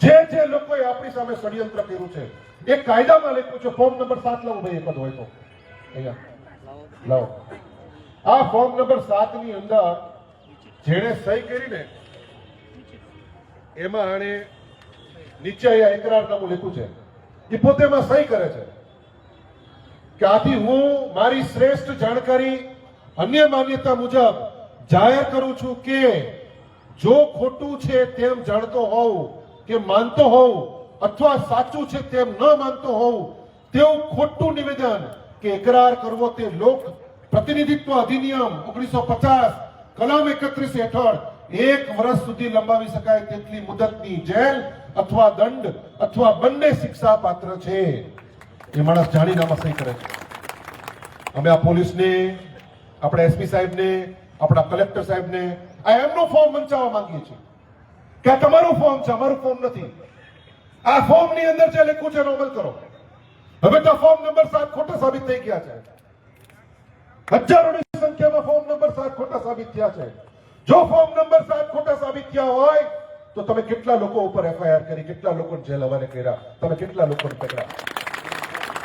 જે જે લોકોએ આપણી સામે ષડયંત્ર કર્યું છે, એ કાયદામાં લખ્યું છે, ફોર્મ નંબર સાત લાવો ભાઈ એક જ હોય તો. અહીંયા. લાવો. આ ફોર્મ નંબર સાતની અંદર જેણે સહી કરીને, એમાં આણે નીચે અહીંયા એકરારનામું લખ્યું છે, એ પોતે એમાં સહી કરે છે. કે આથી હું મારી શ્રેષ્ઠ જાણકારી અન્ય માન્યતા મુજબ જાહેર કરું છું કે, જો ખોટું છે તેમ જાણતો હોઉં કે માનતો હોઉં અથવા સાચું છે તેમ ન માનતો હોઉં, તેવું ખોટું નિવેદન કે એકરાર કરવો તે લોક પ્રતિનિધિત્વ અધિનિયમ ઓગણીસો પચાસ કલમ એકત્રીસ હેઠળ એક વર્ષ સુધી લંબાવી શકાય તેટલી મુદતની જેલ અથવા દંડ અથવા બંને શિક્ષા પાત્ર છે. એ માણસ જાણીને આમાં સહી કરે છે. અમે આ પોલીસને, આપણા એસપી સાહેબને, આપણા કલેક્ટર સાહેબને, આ એમનો ફોર્મ મંચાવવા માંગીએ છીએ. કે તમારું ફોર્મ છે, અમારું ફોર્મ નથી. આ ફોર્મની અંદર જે લખ્યું છે એનો કરો. હવે તો ફોર્મ નંબર સાત ખોટા સાબિત થઈ ગયા છે. હજારોની સંખ્યામાં ફોર્મ નંબર સાત ખોટા સાબિત થયા છે. જો ફોર્મ નંબર સાત ખોટા સાબિત થયા હોય, તો તમે કેટલા લોકો ઉપર એફઆઈઆર કરી, કેટલા લોકોને જેલ હવાલે કર્યા, તમે કેટલા લોકોને પકડ્યા?